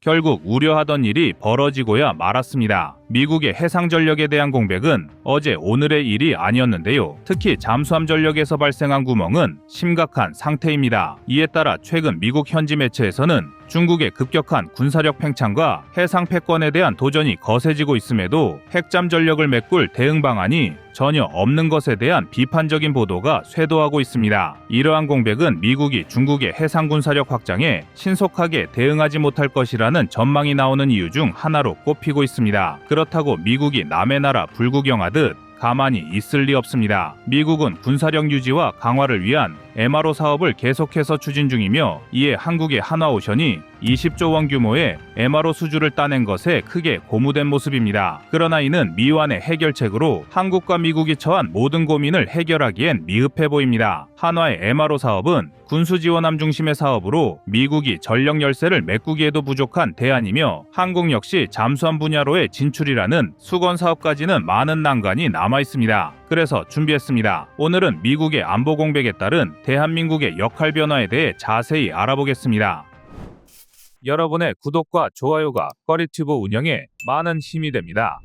결국 우려하던 일이 벌어지고야 말았습니다. 미국의 해상 전력에 대한 공백은 어제 오늘의 일이 아니었는데요. 특히 잠수함 전력에서 발생한 구멍은 심각한 상태입니다. 이에 따라 최근 미국 현지 매체에서는 중국의 급격한 군사력 팽창과 해상 패권에 대한 도전이 거세지고 있음에도 핵잠 전력을 메꿀 대응 방안이 전혀 없는 것에 대한 비판적인 보도가 쇄도하고 있습니다. 이러한 공백은 미국이 중국의 해상 군사력 확장에 신속하게 대응하지 못할 것이라는 전망이 나오는 이유 중 하나로 꼽히고 있습니다. 그렇다고 미국이 남의 나라 불구경하듯 가만히 있을 리 없습니다. 미국은 군사력 유지와 강화를 위한 MRO 사업을 계속해서 추진 중이며 이에 한국의 한화오션이 20조 원 규모의 MRO 수주를 따낸 것에 크게 고무된 모습입니다. 그러나 이는 미완의 해결책으로 한국과 미국이 처한 모든 고민을 해결하기엔 미흡해 보입니다. 한화의 MRO 사업은 군수 지원함 중심의 사업으로 미국이 전력 열세를 메꾸기에도 부족한 대안이며 한국 역시 잠수함 분야로의 진출이라는 수건 사업까지는 많은 난관이 남아 있습니다. 그래서 준비했습니다. 오늘은 미국의 안보 공백에 따른 대한민국의 역할 변화에 대해 자세히 알아보겠습니다. 여러분의 구독과 좋아요가 꺼리튜브 운영에 많은 힘이 됩니다.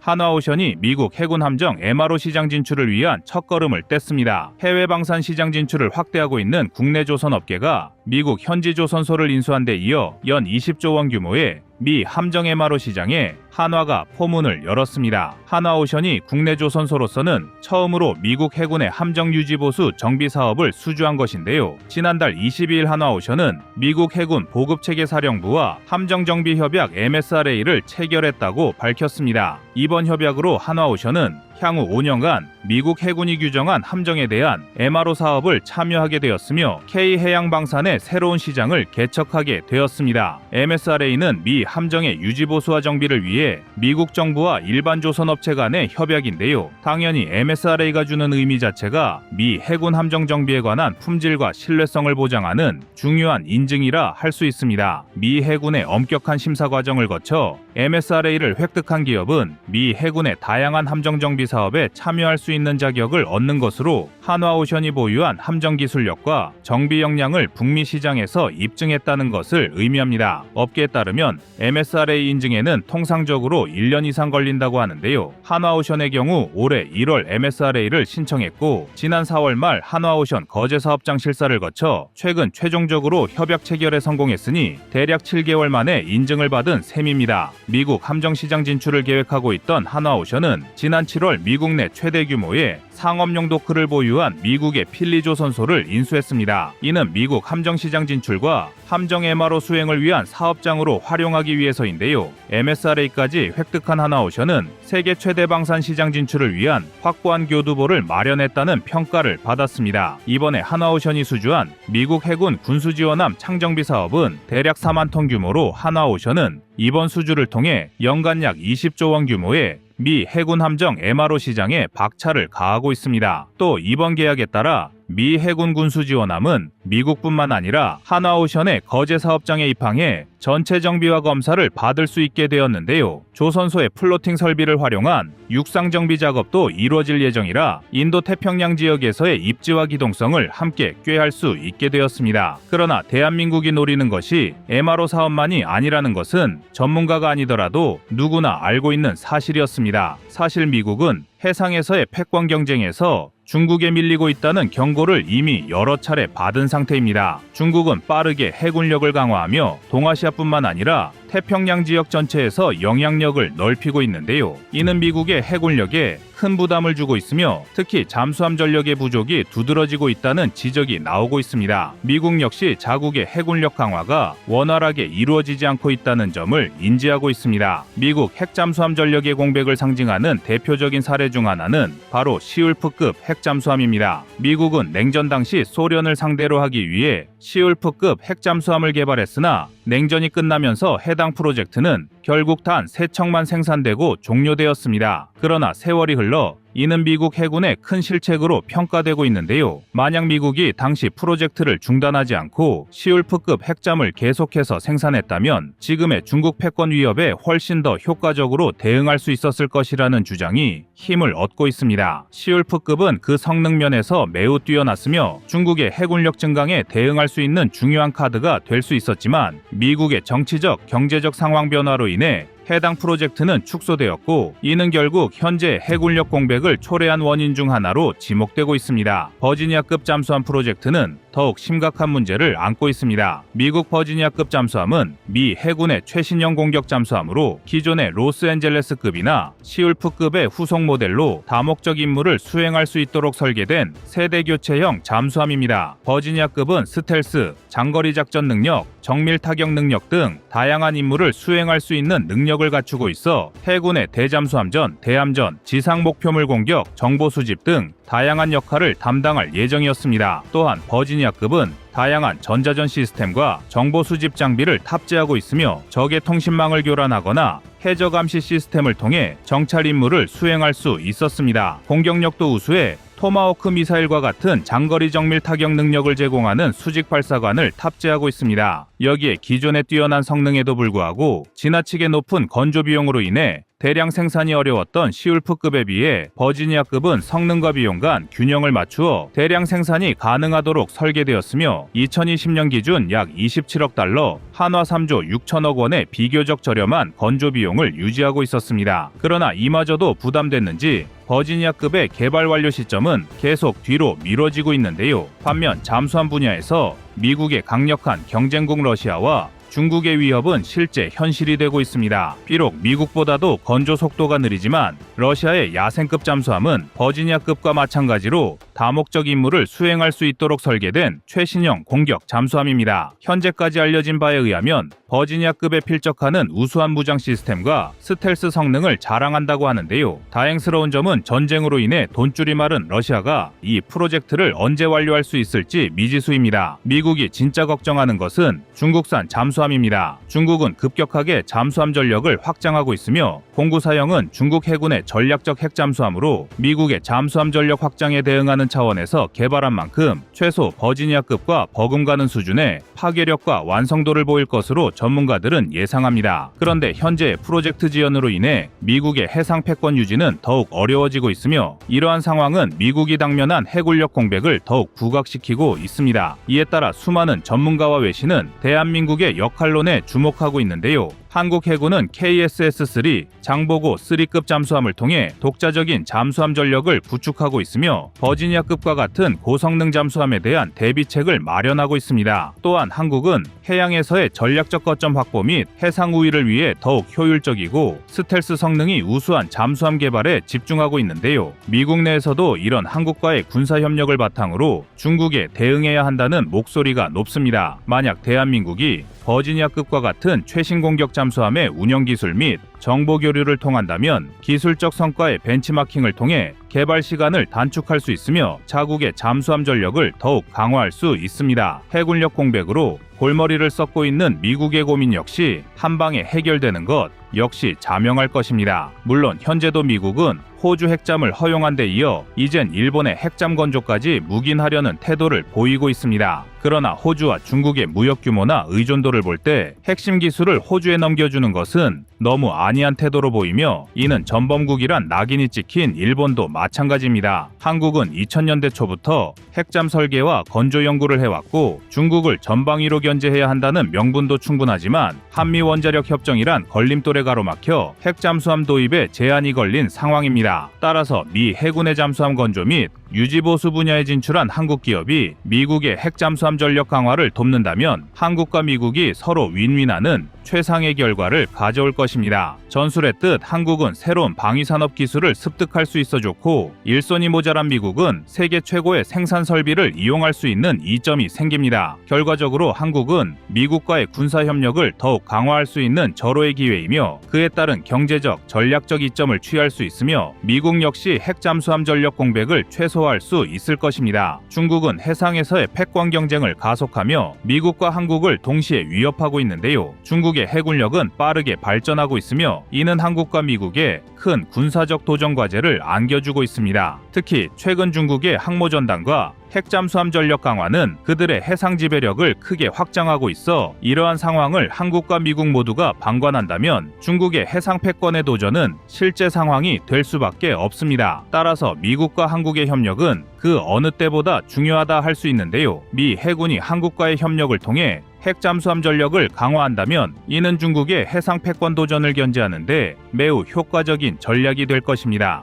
한화오션이 미국 해군 함정 MRO 시장 진출을 위한 첫걸음을 뗐습니다. 해외 방산 시장 진출을 확대하고 있는 국내 조선 업계가 미국 현지 조선소를 인수한 데 이어 연 20조 원 규모의 미 함정 MRO 시장에 한화가 포문을 열었습니다. 한화오션이 국내 조선소로서는 처음으로 미국 해군의 함정 유지 보수 정비 사업을 수주한 것인데요. 지난달 22일 한화오션은 미국 해군 보급체계 사령부와 함정 정비 협약 MSRA를 체결했다고 밝혔습니다. 이번 협약으로 한화오션은 향후 5년간 미국 해군이 규정한 함정에 대한 MRO 사업을 참여하게 되었으며 K해양방산의 새로운 시장을 개척하게 되었습니다. MSRA는 미 함정의 유지 보수와 정비를 위해 미국 정부와 일반 조선업체 간의 협약인데요. 당연히 MSRA가 주는 의미 자체가 미 해군 함정 정비에 관한 품질과 신뢰성을 보장하는 중요한 인증이라 할 수 있습니다. 미 해군의 엄격한 심사 과정을 거쳐 MSRA를 획득한 기업은 미 해군의 다양한 함정 정비 사업에 참여할 수 있는 자격을 얻는 것으로 한화오션이 보유한 함정 기술력과 정비 역량을 북미 시장에서 입증했다는 것을 의미합니다. 업계에 따르면 MSRA 인증에는 통상적으로 1년 이상 걸린다고 하는데요. 한화오션의 경우 올해 1월 MSRA를 신청했고 지난 4월 말 한화오션 거제 사업장 실사를 거쳐 최근 최종적으로 협약 체결에 성공했으니 대략 7개월 만에 인증을 받은 셈입니다. 미국 함정 시장 진출을 계획하고 있던 한화오션은 지난 7월 미국 내 최대 규모의 상업용 도크를 보유한 미국의 필리조 선소를 인수했습니다. 이는 미국 함정 시장 진출과 함정 MRO 수행을 위한 사업장으로 활용하기 위해서인데요. MSRA까지 획득한 하나오션은 세계 최대 방산 시장 진출을 위한 확고한 교두보를 마련했다는 평가를 받았습니다. 이번에 하나오션이 수주한 미국 해군 군수 지원함 창정비 사업은 대략 4만 톤 규모로 하나오션은 이번 수주를 통해 연간 약 20조 원 규모의 미 해군 함정 MRO 시장에 박차를 가하고 있습니다. 또 이번 계약에 따라 미 해군 군수 지원함은 미국뿐만 아니라 하나오션의 거제 사업장에 입항해 전체 정비와 검사를 받을 수 있게 되었는데요. 조선소의 플로팅 설비를 활용한 육상 정비 작업도 이루어질 예정이라 인도 태평양 지역에서의 입지와 기동성을 함께 꾀할 수 있게 되었습니다. 그러나 대한민국이 노리는 것이 MRO 사업만이 아니라는 것은 전문가가 아니더라도 누구나 알고 있는 사실이었습니다. 사실 미국은 해상에서의 패권 경쟁에서 중국에 밀리고 있다는 경고를 이미 여러 차례 받은 상태입니다. 중국은 빠르게 해군력을 강화하며 동아시아뿐만 아니라 태평양 지역 전체에서 영향력을 넓히고 있는데요. 이는 미국의 해군력에 큰 부담을 주고 있으며 특히 잠수함 전력의 부족이 두드러지고 있다는 지적이 나오고 있습니다. 미국 역시 자국의 해군력 강화가 원활하게 이루어지지 않고 있다는 점을 인지하고 있습니다. 미국 핵잠수함 전력의 공백을 상징하는 대표적인 사례 중 하나는 바로 시울프급 핵잠수함입니다. 미국은 냉전 당시 소련을 상대로 하기 위해 시울프급 핵잠수함을 개발했으나 냉전이 끝나면서 해당 프로젝트는 결국 단 3척만 생산되고 종료되었습니다. 그러나 세월이 흘러 이는 미국 해군의 큰 실책으로 평가되고 있는데요. 만약 미국이 당시 프로젝트를 중단하지 않고 시울프급 핵잠을 계속해서 생산했다면 지금의 중국 패권 위협에 훨씬 더 효과적으로 대응할 수 있었을 것이라는 주장이 힘을 얻고 있습니다. 시울프급은 그 성능 면에서 매우 뛰어났으며 중국의 해군력 증강에 대응할 수 있는 중요한 카드가 될 수 있었지만 미국의 정치적, 경제적 상황 변화로 인해 해 당 프로젝트는 축소되었고 이는 결국 현재 해군력 공백을 초래한 원인 중 하나로 지목되고 있습니다. 버지니아급 잠수함 프로젝트는 더욱 심각한 문제를 안고 있습니다. 미국 버지니아급 잠수함은 미 해군의 최신형 공격 잠수함으로 기존의 로스앤젤레스급이나 시울프급의 후속 모델로 다목적 임무를 수행할 수 있도록 설계된 세대 교체형 잠수함입니다. 버지니아급은 스텔스, 장거리 작전 능력, 정밀 타격 능력 등 다양한 임무를 수행할 수 있는 능력 을 갖추고 있어 해군의 대잠수함전, 대함전, 지상 목표물 공격, 정보 수집 등 다양한 역할을 담당할 예정이었습니다. 또한 버지니아급은 다양한 전자전 시스템과 정보 수집 장비를 탑재하고 있으며 적의 통신망을 교란하거나 해저 감시 시스템을 통해 정찰 임무를 수행할 수 있었습니다. 공격력도 우수해 토마호크 미사일과 같은 장거리 정밀 타격 능력을 제공하는 수직 발사관을 탑재하고 있습니다. 여기에 기존의 뛰어난 성능에도 불구하고 지나치게 높은 건조 비용으로 인해 대량 생산이 어려웠던 시울프급에 비해 버지니아급은 성능과 비용 간 균형을 맞추어 대량 생산이 가능하도록 설계되었으며 2020년 기준 약 27억 달러, 한화 3조 6천억 원의 비교적 저렴한 건조 비용을 유지하고 있었습니다. 그러나 이마저도 부담됐는지 버지니아급의 개발 완료 시점은 계속 뒤로 미뤄지고 있는데요. 반면 잠수함 분야에서 미국의 강력한 경쟁국 러시아와 중국의 위협은 실제 현실이 되고 있습니다. 비록 미국보다도 건조 속도가 느리지만 러시아의 야생급 잠수함은 버지니아급과 마찬가지로 다목적 임무를 수행할 수 있도록 설계된 최신형 공격 잠수함입니다. 현재까지 알려진 바에 의하면 버지니아급에 필적하는 우수한 무장 시스템과 스텔스 성능을 자랑한다고 하는데요. 다행스러운 점은 전쟁으로 인해 돈줄이 마른 러시아가 이 프로젝트를 언제 완료할 수 있을지 미지수입니다. 미국이 진짜 걱정하는 것은 중국산 잠수함입니다. 중국은 급격하게 잠수함 전력을 확장하고 있으며 공구 사형은 중국 해군의 전략적 핵 잠수함으로 미국의 잠수함 전력 확장에 대응하는 차원에서 개발한 만큼 최소 버지니아급과 버금가는 수준의 파괴력과 완성도를 보일 것으로 전문가들은 예상합니다. 그런데 현재 프로젝트 지연으로 인해 미국의 해상 패권 유지는 더욱 어려워지고 있으며 이러한 상황은 미국이 당면한 해군력 공백을 더욱 부각시키고 있습니다. 이에 따라 수많은 전문가와 외신은 대한민국의 역할론에 주목하고 있는데요. 한국 해군은 KSS-3 장보고 3급 잠수함을 통해 독자적인 잠수함 전력을 구축하고 있으며 버지니아급과 같은 고성능 잠수함에 대한 대비책을 마련하고 있습니다. 또한 한국은 해양에서의 전략적 거점 확보 및 해상 우위를 위해 더욱 효율적이고 스텔스 성능이 우수한 잠수함 개발에 집중하고 있는데요. 미국 내에서도 이런 한국과의 군사 협력을 바탕으로 중국에 대응해야 한다는 목소리가 높습니다. 만약 대한민국이 버지니아급과 같은 최신 공격 잠수함의 운영 기술 및 정보 교류를 통한다면 기술적 성과의 벤치마킹을 통해 개발 시간을 단축할 수 있으며 자국의 잠수함 전력을 더욱 강화할 수 있습니다. 해군력 공백으로 골머리를 썩고 있는 미국의 고민 역시 한 방에 해결되는 것 역시 자명할 것입니다. 물론 현재도 미국은 호주 핵잠을 허용한 데 이어 이젠 일본의 핵잠 건조까지 묵인하려는 태도를 보이고 있습니다. 그러나 호주와 중국의 무역 규모나 의존도를 볼 때 핵심 기술을 호주에 넘겨주는 것은 너무 안이한 태도로 보이며 이는 전범국이란 낙인이 찍힌 일본도 마찬가지입니다. 한국은 2000년대 초부터 핵잠 설계와 건조 연구를 해왔고 중국을 전방위로 견제해야 한다는 명분도 충분하지만 한미 원자력 협정이란 걸림돌에 가로막혀 핵잠수함 도입에 제한이 걸린 상황입니다. 따라서 미 해군의 잠수함 건조 및 유지보수 분야에 진출한 한국 기업이 미국의 핵잠수함 전력 강화를 돕는다면 한국과 미국이 서로 윈윈하는 최상의 결과를 가져올 것입니다. 전술의 뜻 한국은 새로운 방위산업 기술을 습득할 수 있어 좋고 일손이 모자란 미국은 세계 최고의 생산 설비를 이용할 수 있는 이점이 생깁니다. 결과적으로 한국은 미국과의 군사 협력을 더욱 강화할 수 있는 절호의 기회이며 그에 따른 경제적, 전략적 이점을 취할 수 있으며 미국 역시 핵잠수함 전력 공백을 최소 최소화할 수 있을 것입니다. 중국은 해상에서의 패권 경쟁을 가속하며 미국과 한국을 동시에 위협하고 있는데요. 중국의 해군력은 빠르게 발전하고 있으며 이는 한국과 미국에 큰 군사적 도전 과제를 안겨주고 있습니다. 특히 최근 중국의 항모전단과 핵잠수함 전력 강화는 그들의 해상 지배력을 크게 확장하고 있어 이러한 상황을 한국과 미국 모두가 방관한다면 중국의 해상 패권의 도전은 실제 상황이 될 수밖에 없습니다. 따라서 미국과 한국의 협력은 그 어느 때보다 중요하다 할 수 있는데요. 미 해군이 한국과의 협력을 통해 핵 잠수함 전력을 강화한다면 이는 중국의 해상 패권 도전을 견제하는데 매우 효과적인 전략이 될 것입니다.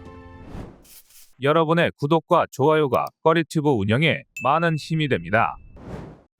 여러분의 구독과 좋아요가 꺼리튜브 운영에 많은 힘이 됩니다.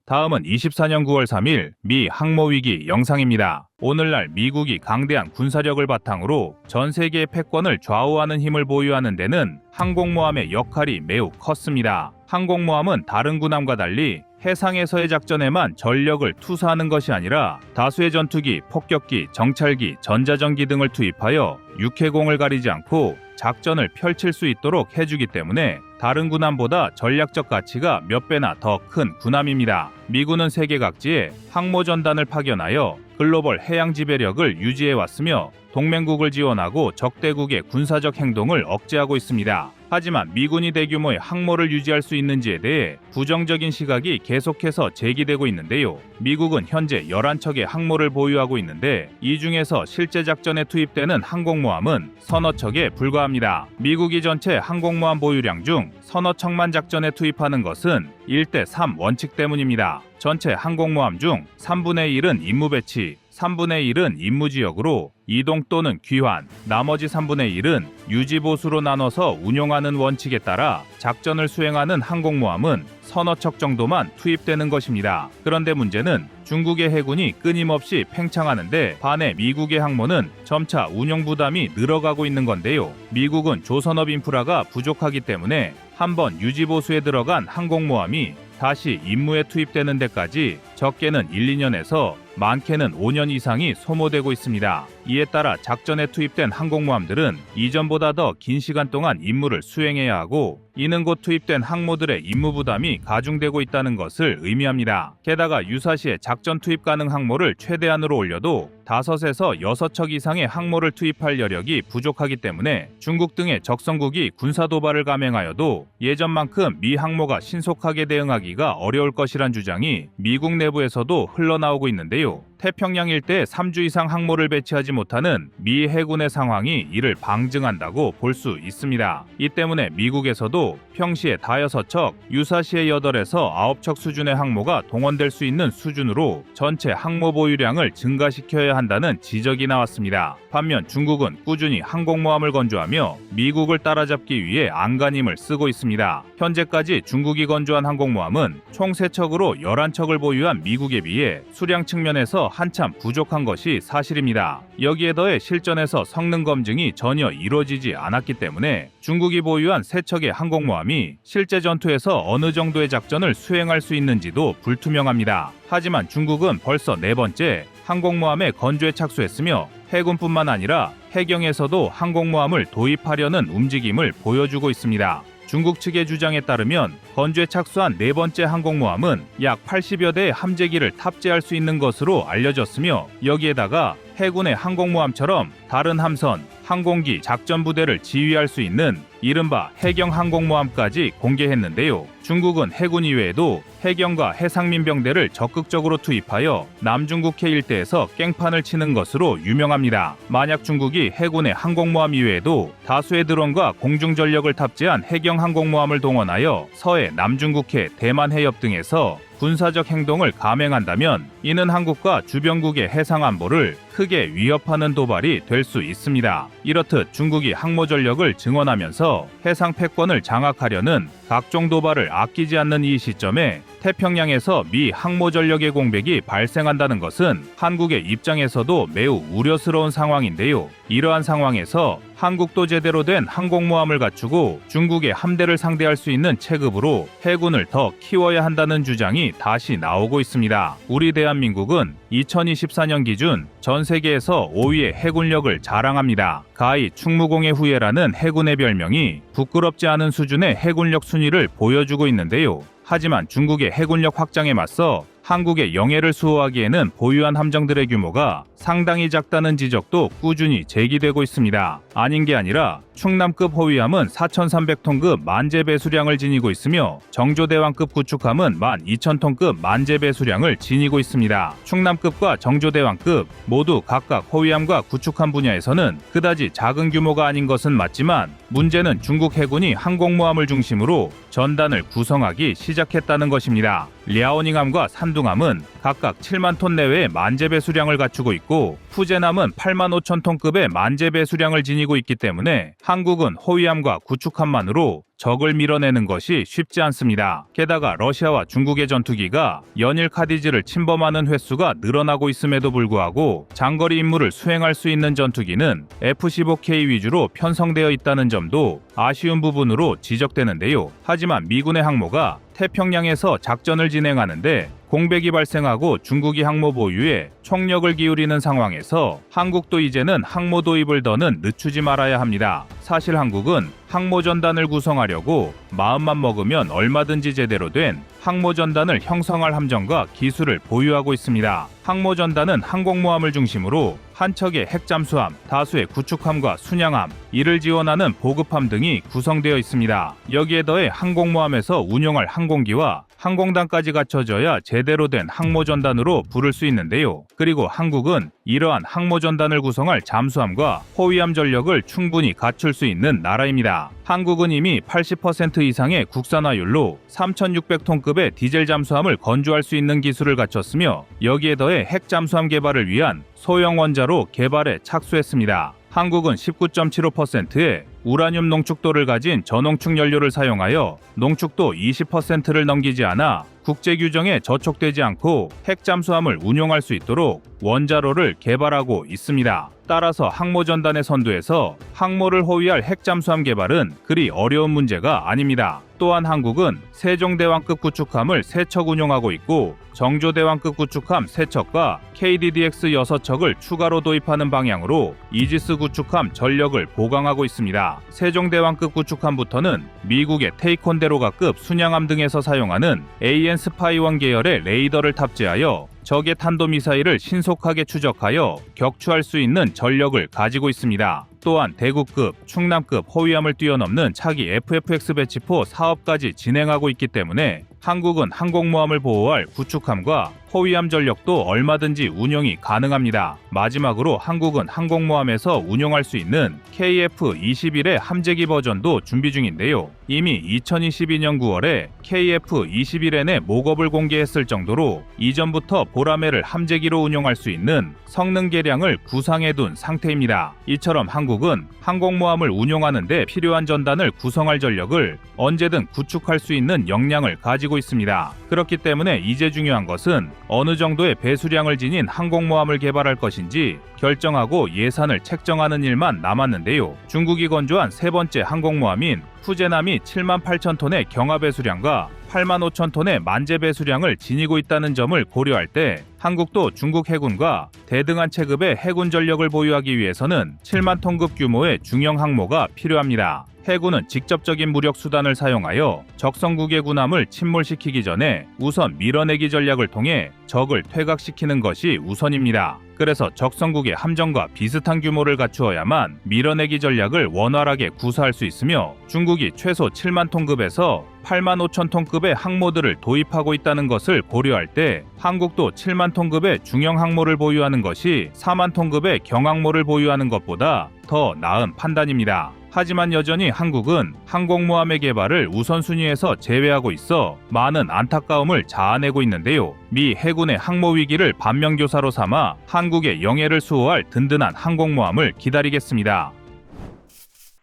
다음은 24년 9월 3일 미 항모위기 영상입니다. 오늘날 미국이 강대한 군사력을 바탕으로 전 세계의 패권을 좌우하는 힘을 보유하는 데는 항공모함의 역할이 매우 컸습니다. 항공모함은 다른 군함과 달리 해상에서의 작전에만 전력을 투사하는 것이 아니라 다수의 전투기, 폭격기, 정찰기, 전자전기 등을 투입하여 육해공을 가리지 않고 작전을 펼칠 수 있도록 해주기 때문에 다른 군함보다 전략적 가치가 몇 배나 더 큰 군함입니다. 미군은 세계 각지에 항모 전단을 파견하여 글로벌 해양 지배력을 유지해 왔으며 동맹국을 지원하고 적대국의 군사적 행동을 억제하고 있습니다. 하지만 미군이 대규모의 항모를 유지할 수 있는지에 대해 부정적인 시각이 계속해서 제기되고 있는데요. 미국은 현재 11척의 항모를 보유하고 있는데 이 중에서 실제 작전에 투입되는 항공모함은 서너 척에 불과합니다. 미국이 전체 항공모함 보유량 중 서너 척만 작전에 투입하는 것은 1대 3 원칙 때문입니다. 전체 항공모함 중 3분의 1은 임무 배치, 3분의 1은 임무 지역으로 이동 또는 귀환, 나머지 3분의 1은 유지 보수로 나눠서 운용하는 원칙에 따라 작전을 수행하는 항공모함은 서너 척 정도만 투입되는 것입니다. 그런데 문제는 중국의 해군이 끊임없이 팽창하는데 반해 미국의 항모는 점차 운용 부담이 늘어가고 있는 건데요. 미국은 조선업 인프라가 부족하기 때문에 한번 유지 보수에 들어간 항공모함이 다시 임무에 투입되는 데까지 적게는 1, 2년에서 많게는 5년 이상이 소모되고 있습니다. 이에 따라 작전에 투입된 항공모함들은 이전보다 더 긴 시간 동안 임무를 수행해야 하고 이는 곧 투입된 항모들의 임무 부담이 가중되고 있다는 것을 의미합니다. 게다가 유사시에 작전 투입 가능 항모를 최대한으로 올려도 5에서 6척 이상의 항모를 투입할 여력이 부족하기 때문에 중국 등의 적성국이 군사 도발을 감행하여도 예전만큼 미 항모가 신속하게 대응하기가 어려울 것이란 주장이 미국 내부에서도 흘러나오고 있는데요. 태평양 일대에 3주 이상 항모를 배치하지 못하는 미 해군의 상황이 이를 방증한다고 볼 수 있습니다. 이 때문에 미국에서도 평시에 다여섯 척, 유사시에 8에서 9척 수준의 항모가 동원될 수 있는 수준으로 전체 항모 보유량을 증가시켜야 한다는 지적이 나왔습니다. 반면 중국은 꾸준히 항공모함을 건조하며 미국을 따라잡기 위해 안간힘을 쓰고 있습니다. 현재까지 중국이 건조한 항공모함은 총 3척으로 11척을 보유한 미국에 비해 수량 측면에서 한참 부족한 것이 사실입니다. 여기에 더해 실전에서 성능 검증이 전혀 이루어지지 않았기 때문에 중국이 보유한 세 척의 항공모함이 실제 전투에서 어느 정도의 작전을 수행할 수 있는지도 불투명합니다. 하지만 중국은 벌써 네 번째 항공모함의 건조에 착수했으며 해군뿐만 아니라 해경에서도 항공모함을 도입하려는 움직임을 보여주고 있습니다. 중국 측의 주장에 따르면 건조에 착수한 네 번째 항공모함은 약 80여 대의 함재기를 탑재할 수 있는 것으로 알려졌으며 여기에다가 해군의 항공모함처럼 다른 함선, 항공기, 작전 부대를 지휘할 수 있는 이른바 해경 항공모함까지 공개했는데요. 중국은 해군 이외에도 해경과 해상민병대를 적극적으로 투입하여 남중국해 일대에서 깽판을 치는 것으로 유명합니다. 만약 중국이 해군의 항공모함 이외에도 다수의 드론과 공중전력을 탑재한 해경 항공모함을 동원하여 서해 남중국해 대만 해협 등에서 군사적 행동을 감행한다면 이는 한국과 주변국의 해상 안보를 크게 위협하는 도발이 될 수 있습니다. 이렇듯 중국이 항모 전력을 증원하면서 해상 패권을 장악하려는 각종 도발을 아끼지 않는 이 시점에 태평양에서 미 항모 전력의 공백이 발생한다는 것은 한국의 입장에서도 매우 우려스러운 상황인데요. 이러한 상황에서 한국도 제대로 된 항공모함을 갖추고 중국의 함대를 상대할 수 있는 체급으로 해군을 더 키워야 한다는 주장이 다시 나오고 있습니다. 우리 대한민국 대한민국은 2024년 기준 전 세계에서 5위의 해군력을 자랑합니다. 가히 충무공의 후예라는 해군의 별명이 부끄럽지 않은 수준의 해군력 순위를 보여주고 있는데요. 하지만 중국의 해군력 확장에 맞서 한국의 영해를 수호하기에는 보유한 함정들의 규모가 상당히 작다는 지적도 꾸준히 제기되고 있습니다. 아닌 게 아니라 충남급 호위함은 4,300톤급 만재 배수량을 지니고 있으며 정조대왕급 구축함은 12,000톤급 만재 배수량을 지니고 있습니다. 충남급과 정조대왕급 모두 각각 호위함과 구축함 분야에서는 그다지 작은 규모가 아닌 것은 맞지만 문제는 중국 해군이 항공모함을 중심으로 전단을 구성하기 시작했다는 것입니다. 리아오닝함과 산둥함은 각각 7만 톤 내외의 만재 배 수량을 갖추고 있고 푸젠함은 8만 5천 톤급의 만재 배 수량을 지니고 있기 때문에 한국은 호위함과 구축함만으로 적을 밀어내는 것이 쉽지 않습니다. 게다가 러시아와 중국의 전투기가 연일 카디즈를 침범하는 횟수가 늘어나고 있음에도 불구하고 장거리 임무를 수행할 수 있는 전투기는 F-15K 위주로 편성되어 있다는 점도 아쉬운 부분으로 지적되는데요. 하지만 미군의 항모가 태평양에서 작전을 진행하는데 공백이 발생하고 중국이 항모 보유에 총력을 기울이는 상황에서 한국도 이제는 항모 도입을 더는 늦추지 말아야 합니다. 사실 한국은 항모 전단을 구성하려고 마음만 먹으면 얼마든지 제대로 된 항모 전단을 형성할 함정과 기술을 보유하고 있습니다. 항모 전단은 항공모함을 중심으로 한 척의 핵잠수함, 다수의 구축함과 순양함, 이를 지원하는 보급함 등이 구성되어 있습니다. 여기에 더해 항공모함에서 운용할 항공기와 항공단까지 갖춰져야 제대로 된 항모전단으로 부를 수 있는데요. 그리고 한국은 이러한 항모전단을 구성할 잠수함과 호위함 전력을 충분히 갖출 수 있는 나라입니다. 한국은 이미 80% 이상의 국산화율로 3,600톤급의 디젤 잠수함을 건조할 수 있는 기술을 갖췄으며 여기에 더해 핵 잠수함 개발을 위한 소형 원자로 개발에 착수했습니다. 한국은 19.75%의 우라늄 농축도를 가진 저농축 연료를 사용하여 농축도 20%를 넘기지 않아 국제 규정에 저촉되지 않고 핵 잠수함을 운용할 수 있도록 원자로를 개발하고 있습니다. 따라서 항모 전단의 선두에서 항모를 호위할 핵 잠수함 개발은 그리 어려운 문제가 아닙니다. 또한 한국은 세종대왕급 구축함을 3척 운용하고 있고 정조대왕급 구축함 3척과 KDDX 6척을 추가로 도입하는 방향으로 이지스 구축함 전력을 보강하고 있습니다. 세종대왕급 구축함부터는 미국의 테이콘데로가급 순양함 등에서 사용하는 AN 스파이원 계열의 레이더를 탑재하여 적의 탄도미사일을 신속하게 추적하여 격추할 수 있는 전력을 가지고 있습니다. 또한 대구급, 충남급 호위함을 뛰어넘는 차기 FFX 배치포 사업까지 진행하고 있기 때문에 한국은 항공모함을 보호할 구축함과 호위함 전력도 얼마든지 운영이 가능합니다. 마지막으로 한국은 항공모함에서 운용할 수 있는 KF-21의 함재기 버전도 준비 중인데요. 이미 2022년 9월에 KF-21N의 모급을 공개했을 정도로 이전부터 보라매를 함재기로 운용할 수 있는 성능 개량을 구상해둔 상태입니다. 이처럼 한국은 항공모함을 운용하는데 필요한 전단을 구성할 전력을 언제든 구축할 수 있는 역량을 가지고 있습니다. 그렇기 때문에 이제 중요한 것은 어느 정도의 배수량을 지닌 항공모함을 개발할 것인지 결정하고 예산을 책정하는 일만 남았는데요. 중국이 건조한 세 번째 항공모함인 푸제남이 7만 8천 톤의 경하 배수량과 8만 5천 톤의 만재 배수량을 지니고 있다는 점을 고려할 때 한국도 중국 해군과 대등한 체급의 해군 전력을 보유하기 위해서는 7만 톤급 규모의 중형 항모가 필요합니다. 해군은 직접적인 무력 수단을 사용하여 적성국의 군함을 침몰시키기 전에 우선 밀어내기 전략을 통해 적을 퇴각시키는 것이 우선입니다. 그래서 적성국의 함정과 비슷한 규모를 갖추어야만 밀어내기 전략을 원활하게 구사할 수 있으며 중국이 최소 7만 톤급에서 8만 5천 톤급의 항모들을 도입하고 있다는 것을 고려할 때 한국도 7만 톤급의 중형 항모를 보유하는 것이 4만 톤급의 경항모를 보유하는 것보다 더 나은 판단입니다. 하지만 여전히 한국은 항공모함의 개발을 우선순위에서 제외하고 있어 많은 안타까움을 자아내고 있는데요. 미 해군의 항모 위기를 반면교사로 삼아 한국의 영해를 수호할 든든한 항공모함을 기다리겠습니다.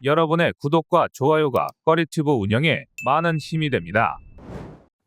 여러분의 구독과 좋아요가 꺼리튜브 운영에 많은 힘이 됩니다.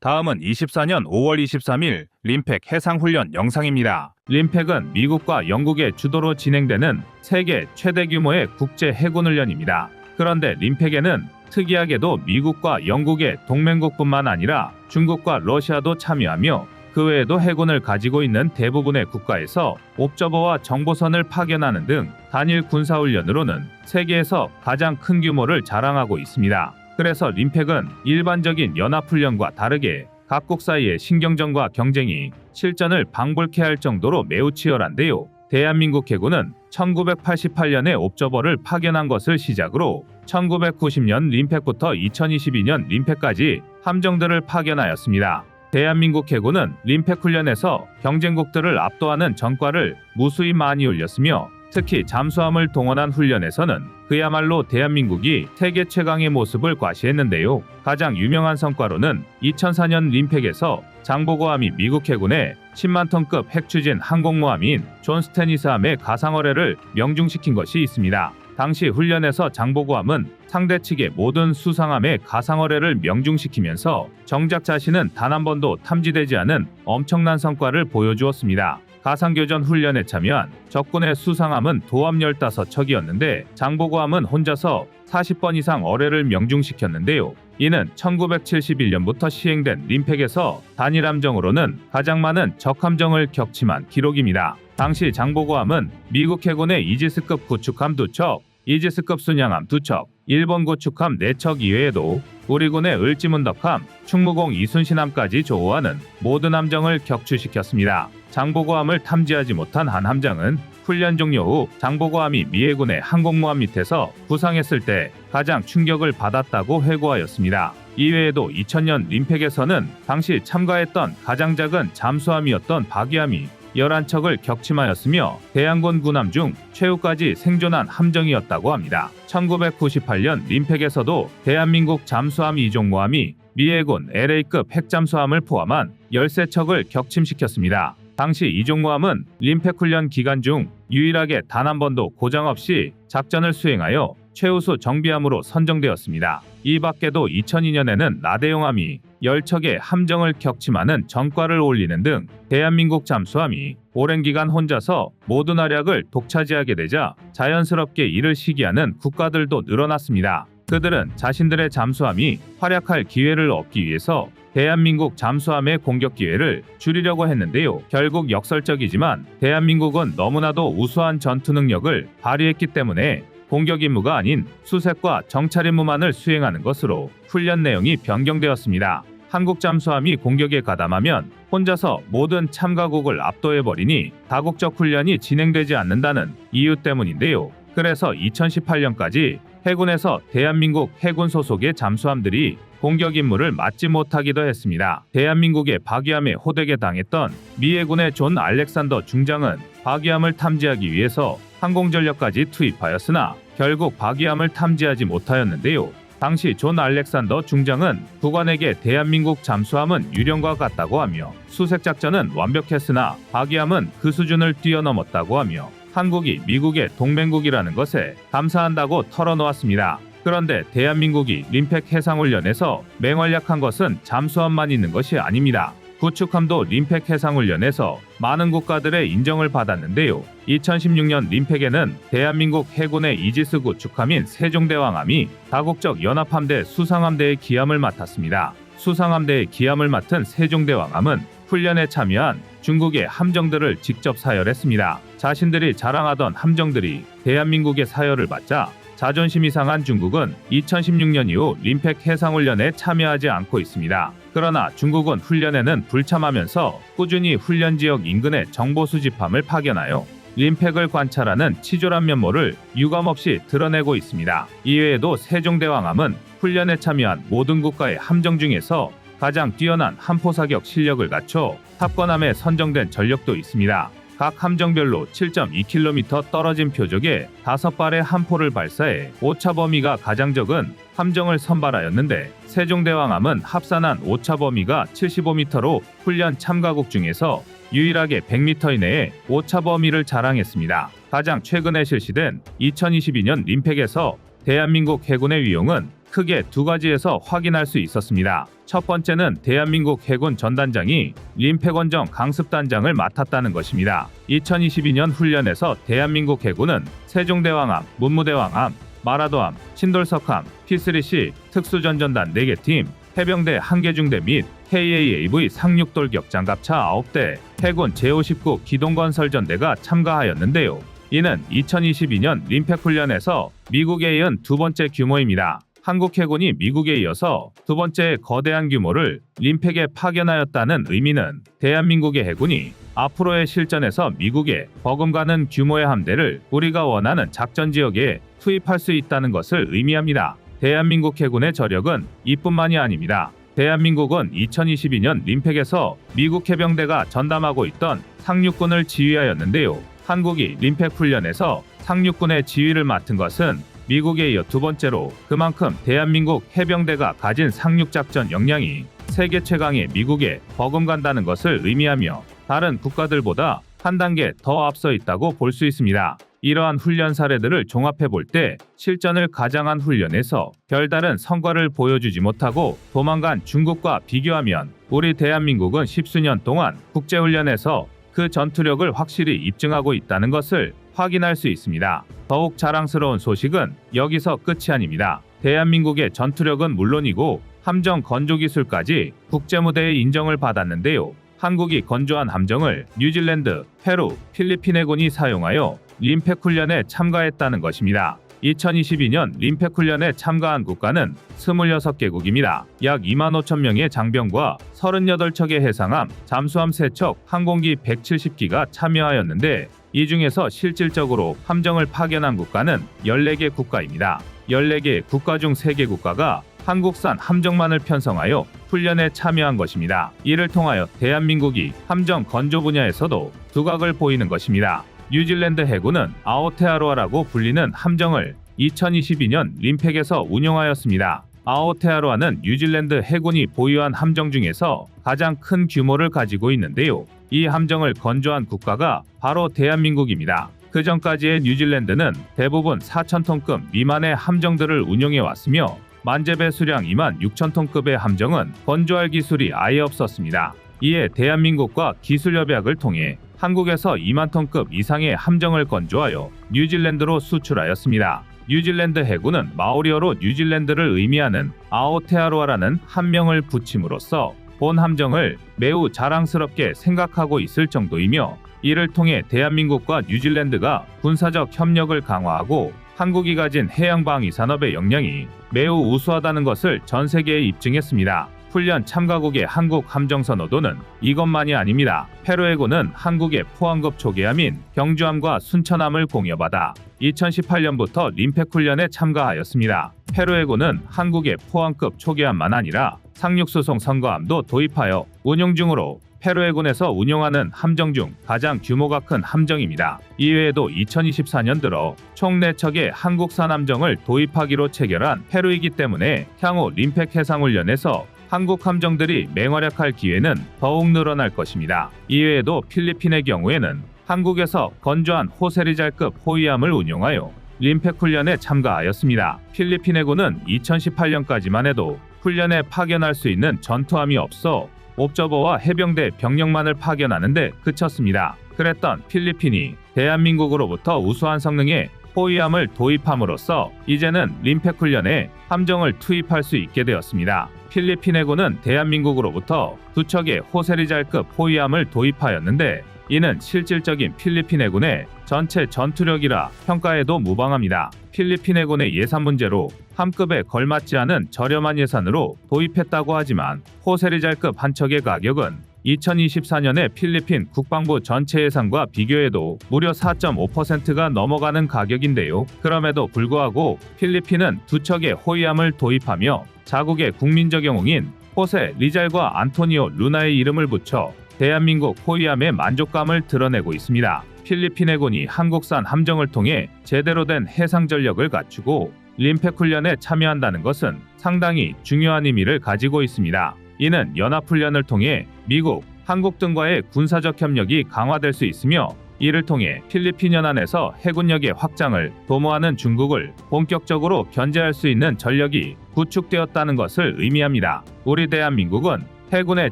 다음은 24년 5월 23일 림팩 해상훈련 영상입니다. 림팩은 미국과 영국의 주도로 진행되는 세계 최대 규모의 국제 해군 훈련입니다. 그런데 림팩에는 특이하게도 미국과 영국의 동맹국뿐만 아니라 중국과 러시아도 참여하며 그 외에도 해군을 가지고 있는 대부분의 국가에서 옵저버와 정보선을 파견하는 등 단일 군사훈련으로는 세계에서 가장 큰 규모를 자랑하고 있습니다. 그래서 림팩은 일반적인 연합훈련과 다르게 각국 사이의 신경전과 경쟁이 실전을 방불케 할 정도로 매우 치열한데요. 대한민국 해군은 1988년에 옵저버를 파견한 것을 시작으로 1990년 림팩부터 2022년 림팩까지 함정들을 파견하였습니다. 대한민국 해군은 림팩 훈련에서 경쟁국들을 압도하는 전과를 무수히 많이 올렸으며 특히 잠수함을 동원한 훈련에서는 그야말로 대한민국이 세계 최강의 모습을 과시했는데요. 가장 유명한 성과로는 2004년 림팩에서 장보고함이 미국 해군의 10만 톤급 핵추진 항공모함인 존 스테니스함의 가상어뢰를 명중시킨 것이 있습니다. 당시 훈련에서 장보고함은 상대 측의 모든 수상함의 가상어뢰를 명중시키면서 정작 자신은 단 한 번도 탐지되지 않은 엄청난 성과를 보여주었습니다. 가상교전 훈련에 참여한 적군의 수상함은 도함 15척이었는데 장보고함은 혼자서 40번 이상 어뢰를 명중시켰는데요. 이는 1971년부터 시행된 림팩에서 단일 함정으로는 가장 많은 적함정을 격침한 기록입니다. 당시 장보고함은 미국 해군의 이지스급 구축함 2척, 이지스급 순양함 2척, 일본 구축함 4척 이외에도 우리군의 을지문덕함, 충무공 이순신함까지 조우하는 모든 함정을 격추시켰습니다. 장보고함을 탐지하지 못한 한 함정은 훈련 종료 후 장보고함이 미해군의 항공모함 밑에서 부상했을 때 가장 충격을 받았다고 회고하였습니다. 이외에도 2000년 림팩에서는 당시 참가했던 가장 작은 잠수함이었던 박이함이 11척을 격침하였으며 대한군 군함 중 최후까지 생존한 함정이었다고 합니다. 1998년 림팩에서도 대한민국 잠수함 이종모함이 미해군 LA급 핵잠수함을 포함한 13척을 격침시켰습니다. 당시 이종모함은 림팩 훈련 기간 중 유일하게 단 한 번도 고장 없이 작전을 수행하여 최우수 정비함으로 선정되었습니다. 이 밖에도 2002년에는 나대용함이 10척의 함정을 격침하는 전과를 올리는 등 대한민국 잠수함이 오랜 기간 혼자서 모든 활약을 독차지하게 되자 자연스럽게 이를 시기하는 국가들도 늘어났습니다. 그들은 자신들의 잠수함이 활약할 기회를 얻기 위해서 대한민국 잠수함의 공격 기회를 줄이려고 했는데요. 결국 역설적이지만 대한민국은 너무나도 우수한 전투 능력을 발휘했기 때문에 공격 임무가 아닌 수색과 정찰 임무만을 수행하는 것으로 훈련 내용이 변경되었습니다. 한국 잠수함이 공격에 가담하면 혼자서 모든 참가국을 압도해버리니 다국적 훈련이 진행되지 않는다는 이유 때문인데요. 그래서 2018년까지 해군에서 대한민국 해군 소속의 잠수함들이 공격 임무를 맡지 못하기도 했습니다. 대한민국의 박이함에 호되게 당했던 미 해군의 존 알렉산더 중장은 박이함을 탐지하기 위해서 항공전력까지 투입하였으나 결국 박이함을 탐지하지 못하였는데요. 당시 존 알렉산더 중장은 국관에게 대한민국 잠수함은 유령과 같다고 하며 수색 작전은 완벽했으나 박이함은 그 수준을 뛰어넘었다고 하며 한국이 미국의 동맹국이라는 것에 감사한다고 털어놓았습니다. 그런데 대한민국이 림팩 해상훈련에서 맹활약한 것은 잠수함만 있는 것이 아닙니다. 구축함도 림팩 해상훈련에서 많은 국가들의 인정을 받았는데요. 2016년 림팩에는 대한민국 해군의 이지스 구축함인 세종대왕함이 다국적 연합함대 수상함대의 기함을 맡았습니다. 수상함대의 기함을 맡은 세종대왕함은 훈련에 참여한 중국의 함정들을 직접 사열했습니다. 자신들이 자랑하던 함정들이 대한민국의 사열을 받자 자존심이 상한 중국은 2016년 이후 림팩 해상훈련에 참여하지 않고 있습니다. 그러나 중국은 훈련에는 불참하면서 꾸준히 훈련 지역 인근에 정보 수집함을 파견하여 림팩을 관찰하는 치졸한 면모를 유감없이 드러내고 있습니다. 이외에도 세종대왕함은 훈련에 참여한 모든 국가의 함정 중에서 가장 뛰어난 함포 사격 실력을 갖춰 탑건함에 선정된 전력도 있습니다. 각 함정별로 7.2km 떨어진 표적에 5발의 함포를 발사해 오차 범위가 가장 적은 함정을 선발하였는데 세종대왕함은 합산한 오차 범위가 75m로 훈련 참가국 중에서 유일하게 100m 이내에 오차 범위를 자랑했습니다. 가장 최근에 실시된 2022년 림팩에서 대한민국 해군의 위용은 크게 두 가지에서 확인할 수 있었습니다. 첫 번째는 대한민국 해군 전단장이 림팩원정 강습단장을 맡았다는 것입니다. 2022년 훈련에서 대한민국 해군은 세종대왕함, 문무대왕함, 마라도함, 신돌석함, P3C 특수전전단 4개 팀, 해병대 한개 중대 및 KAAV 상륙돌격 장갑차 9대, 해군 제59 기동건설전대가 참가하였는데요. 이는 2022년 림팩 훈련에서 미국에 이은 두 번째 규모입니다. 한국 해군이 미국에 이어서 두 번째 거대한 규모를 림팩에 파견하였다는 의미는 대한민국의 해군이 앞으로의 실전에서 미국에 버금가는 규모의 함대를 우리가 원하는 작전 지역에 투입할 수 있다는 것을 의미합니다. 대한민국 해군의 저력은 이뿐만이 아닙니다. 대한민국은 2022년 림팩에서 미국 해병대가 전담하고 있던 상륙군을 지휘하였는데요. 한국이 림팩 훈련에서 상륙군의 지휘를 맡은 것은 이어 두 번째로 그만큼 대한민국 해병대가 가진 상륙작전 역량이 세계 최강의 미국에 버금간다는 것을 의미하며 다른 국가들보다 한 단계 더 앞서 있다고 볼 수 있습니다. 이러한 훈련 사례들을 종합해 볼 때 실전을 가장한 훈련에서 별다른 성과를 보여주지 못하고 도망간 중국과 비교하면 우리 대한민국은 십수년 동안 국제훈련에서 그 전투력을 확실히 입증하고 있다는 것을 확인할 수 있습니다. 더욱 자랑스러운 소식은 여기서 끝이 아닙니다. 대한민국의 전투력은 물론이고 함정 건조 기술까지 국제무대의 인정을 받았는데요. 한국이 건조한 함정을 뉴질랜드, 페루, 필리핀 해군이 사용하여 림팩 훈련에 참가했다는 것입니다. 2022년 림팩 훈련에 참가한 국가는 26개국입니다. 약 2만 5천 명의 장병과 38척의 해상함, 잠수함 3척, 항공기 170기가 참여하였는데 이 중에서 실질적으로 함정을 파견한 국가는 14개 국가입니다. 14개 국가 중 3개 국가가 한국산 함정만을 편성하여 훈련에 참여한 것입니다. 이를 통하여 대한민국이 함정 건조 분야에서도 두각을 보이는 것입니다. 뉴질랜드 해군은 아오테아로아라고 불리는 함정을 2022년 림팩에서 운용하였습니다. 아오테아로아는 뉴질랜드 해군이 보유한 함정 중에서 가장 큰 규모를 가지고 있는데요. 이 함정을 건조한 국가가 바로 대한민국입니다. 그 전까지의 뉴질랜드는 대부분 4,000톤급 미만의 함정들을 운용해 왔으며 만재배 수량 2만 6천톤급의 함정은 건조할 기술이 아예 없었습니다. 이에 대한민국과 기술 협약을 통해 한국에서 2만 톤급 이상의 함정을 건조하여 뉴질랜드로 수출하였습니다. 뉴질랜드 해군은 마오리어로 뉴질랜드를 의미하는 아오테아로아라는 한 명을 붙임으로써 본 함정을 매우 자랑스럽게 생각하고 있을 정도이며 이를 통해 대한민국과 뉴질랜드가 군사적 협력을 강화하고 한국이 가진 해양방위 산업의 역량이 매우 우수하다는 것을 전 세계에 입증했습니다. 훈련 참가국의 한국 함정 선호도는 이것만이 아닙니다. 페루 해군은 한국의 포항급 초계함인 경주함과 순천함을 공여받아 2018년부터 림팩 훈련에 참가하였습니다. 페루 해군은 한국의 포항급 초계함만 아니라 상륙수송 선거함도 도입하여 운용 중으로 페루 해군에서 운용하는 함정 중 가장 규모가 큰 함정입니다. 이외에도 2024년 들어 총 4척의 한국산 함정을 도입하기로 체결한 페루이기 때문에 향후 림팩 해상훈련에서 한국 함정들이 맹활약할 기회는 더욱 늘어날 것입니다. 이외에도 필리핀의 경우에는 한국에서 건조한 호세리잘급 호위함을 운용하여 림팩 훈련에 참가하였습니다. 필리핀 해군은 2018년까지만 해도 훈련에 파견할 수 있는 전투함이 없어 옵저버와 해병대 병력만을 파견하는데 그쳤습니다. 그랬던 필리핀이 대한민국으로부터 우수한 성능의 호위함을 도입함으로써 이제는 림팩 훈련에 함정을 투입할 수 있게 되었습니다. 필리핀 해군은 대한민국으로부터 두 척의 호세리잘급 호위함을 도입하였는데 이는 실질적인 필리핀 해군의 전체 전투력이라 평가에도 무방합니다. 필리핀 해군의 예산 문제로 함급에 걸맞지 않은 저렴한 예산으로 도입했다고 하지만 호세리잘급 한 척의 가격은 2024년에 필리핀 국방부 전체 예산과 비교해도 무려 4.5%가 넘어가는 가격인데요. 그럼에도 불구하고 필리핀은 두 척의 호위함을 도입하며 자국의 국민적 영웅인 호세 리잘과 안토니오 루나의 이름을 붙여 대한민국 호위함의 만족감을 드러내고 있습니다. 필리핀 해군이 한국산 함정을 통해 제대로 된 해상 전력을 갖추고 림팩 훈련에 참여한다는 것은 상당히 중요한 의미를 가지고 있습니다. 이는 연합 훈련을 통해 미국, 한국 등과의 군사적 협력이 강화될 수 있으며 이를 통해 필리핀 연안에서 해군력의 확장을 도모하는 중국을 본격적으로 견제할 수 있는 전력이 구축되었다는 것을 의미합니다. 우리 대한민국은 해군의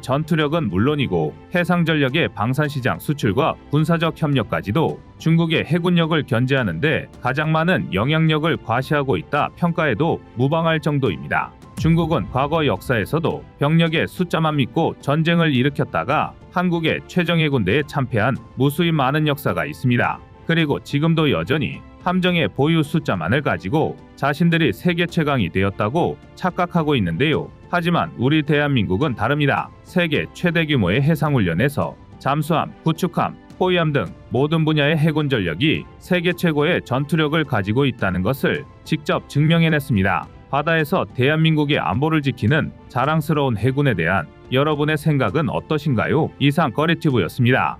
전투력은 물론이고 해상 전력의 방산 시장 수출과 군사적 협력까지도 중국의 해군력을 견제하는데 가장 많은 영향력을 과시하고 있다 평가해도 무방할 정도입니다. 중국은 과거 역사에서도 병력의 숫자만 믿고 전쟁을 일으켰다가 한국의 최정예 군대에 참패한 무수히 많은 역사가 있습니다. 그리고 지금도 여전히 함정의 보유 숫자만을 가지고 자신들이 세계 최강이 되었다고 착각하고 있는데요. 하지만 우리 대한민국은 다릅니다. 세계 최대 규모의 해상훈련에서 잠수함, 구축함, 호위함 등 모든 분야의 해군 전력이 세계 최고의 전투력을 가지고 있다는 것을 직접 증명해냈습니다. 바다에서 대한민국의 안보를 지키는 자랑스러운 해군에 대한 여러분의 생각은 어떠신가요? 이상 거래튜브였습니다.